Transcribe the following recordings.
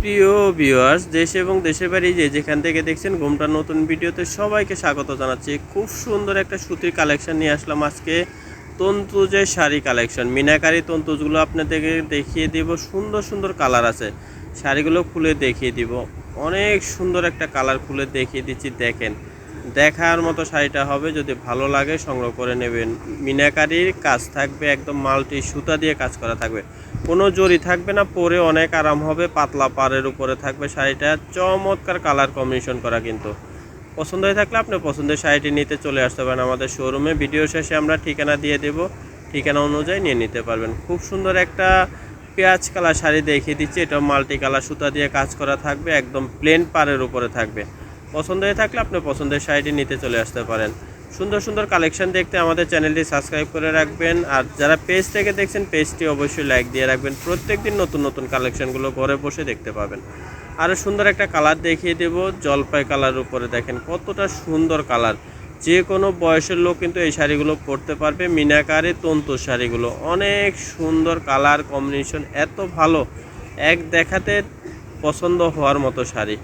প্রিয় ভিউয়ার্স দেশ এবং দেশের বাড়ি যে যেখান থেকে দেখছেন ঘুমটা নতুন ভিডিওতে সবাইকে স্বাগত জানাচ্ছি। খুব সুন্দর একটা সুতির কালেকশন নিয়ে আসলাম আজকে। তন্তুজের শাড়ি কালেকশন মিনাকারি তন্তুজগুলো আপনাদেরকে দেখিয়ে দিব। সুন্দর সুন্দর কালার আছে। শাড়িগুলো খুলে দেখিয়ে দিব। অনেক সুন্দর একটা কালার খুলে দেখিয়ে দিচ্ছি, দেখেন। দেখার মতো শাড়িটা হবে, যদি ভালো লাগে সংগ্রহ করে নেবেন। মিনাকারির কাজ থাকবে, একদম মাল্টি সুতা দিয়ে কাজ করা থাকবে। কোনো জরি থাকবে না, পরে অনেক আরাম হবে, পাতলা পাড়ের উপরে থাকবে শাড়িটা। চমৎকার কালার কম্বিনেশন করা কিন্তু। পছন্দ হয়ে থাকলে আপনি পছন্দের শাড়িটি নিতে চলে আসতে পারেন আমাদের শোরুমে ভিডিও শেষে আমরা ঠিকানা দিয়ে দেব। ঠিকানা অনুযায়ী নিয়ে নিতে পারবেন। খুব সুন্দর একটা পেঁয়াজ কালার শাড়ি দেখিয়ে দিচ্ছি। এটা মাল্টি কালার সুতা দিয়ে কাজ করা থাকবে, একদম প্লেন পাড়ের উপরে থাকবে। পছন্দ হয়ে থাকলে আপনি পছন্দের শাড়িটি নিতে চলে আসতে পারেন। সুন্দর সুন্দর কালেকশন দেখতে আমাদের চ্যানেলটি সাবস্ক্রাইব করে রাখবেন। আর যারা পেজ থেকে দেখছেন পেজটি অবশ্যই লাইক দিয়ে রাখবেন। প্রত্যেকদিন নতুন নতুন কালেকশনগুলো ঘরে বসে দেখতে পাবেন। আরও সুন্দর একটা কালার দেখিয়ে দেব। জলপাই কালার উপরে দেখেন কতটা সুন্দর কালার যে কোনো বয়সের লোক কিন্তু এই শাড়িগুলো পরতে পারবে। মিনাকারে তন্তু শাড়িগুলো। অনেক সুন্দর কালার কম্বিনেশন এত ভালো। এক দেখাতে পছন্দ হওয়ার মতো শাড়ি।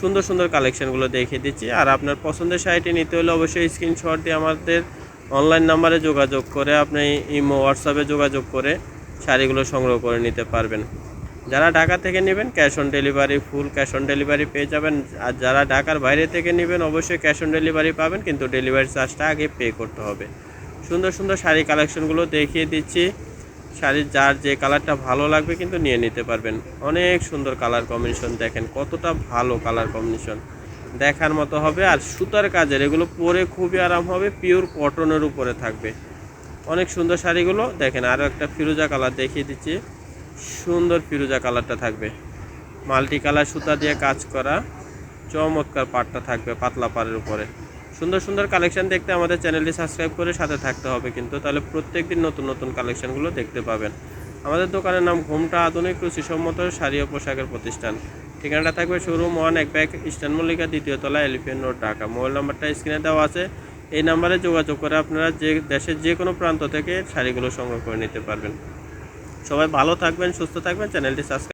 সুন্দর সুন্দর কালেকশনগুলো দেখিয়ে দিচ্ছি। আর আপনার পছন্দের শাড়িটি নিতে হলে অবশ্যই স্ক্রিনশট দিয়ে আমাদের অনলাইন নাম্বারে যোগাযোগ করে, আপনি ইমো হোয়াটসঅ্যাপে যোগাযোগ করে শাড়িগুলো সংগ্রহ করে নিতে পারবেন। যারা ঢাকা থেকে নেবেন cash on delivery full cash on delivery পেয়ে যাবেন। আর যারা ঢাকার বাইরে থেকে নেবেন, অবশ্যই ক্যাশ অন ডেলিভারি পাবেন, কিন্তু ডেলিভারি চার্জটা আগে পে করতে হবে। সুন্দর সুন্দর শাড়ি কালেকশনগুলো দেখিয়ে দিচ্ছি। শাড়ির যার যে কালারটা ভালো লাগবে কিন্তু নিয়ে নিতে পারবেন। অনেক সুন্দর কালার কম্বিনেশন দেখেন, কতটা ভালো কালার কম্বিনেশন দেখার মতো হবে আর সুতার কাজের এগুলো পরে খুবই আরাম হবে পিওর কটনের উপরে থাকবে। অনেক সুন্দর শাড়িগুলো, দেখেন আরও একটা ফিরোজা কালার দেখিয়ে দিচ্ছি। সুন্দর ফিরোজা কালারটা থাকবে। মাল্টি কালার সুতা দিয়ে কাজ করা, চমৎকার পাটটা থাকবে পাতলা পাড়ের উপরে। সুন্দর সুন্দর কালেকশন দেখতে আমাদের চ্যানেলটি সাবস্ক্রাইব করে সাথে থাকতে হবে কিন্তু, তাহলে প্রত্যেকদিন নতুন নতুন কালেকশনগুলো দেখতে পাবেন। আমাদের দোকানের নাম ঘুমটা আধুনিক রুচিসম্মত শাড়ি ও পোশাকের প্রতিষ্ঠান। ঠিকানাটা থাকবে শোরুম ওয়ান এক ব্যাগ ইস্টার্ন মল্লিকা দ্বিতীয় তলা এলিফেন্ট রোড ঢাকা। মোবাইল নাম্বারটা স্ক্রিনে দেওয়া আছে। এই নাম্বারে যোগাযোগ করে আপনারা যে দেশের যে কোনো প্রান্ত থেকে শাড়িগুলো সংগ্রহ করে নিতে পারবেন। সবাই ভালো থাকবেন, সুস্থ থাকবেন, চ্যানেলটি সাবস্ক্রাইব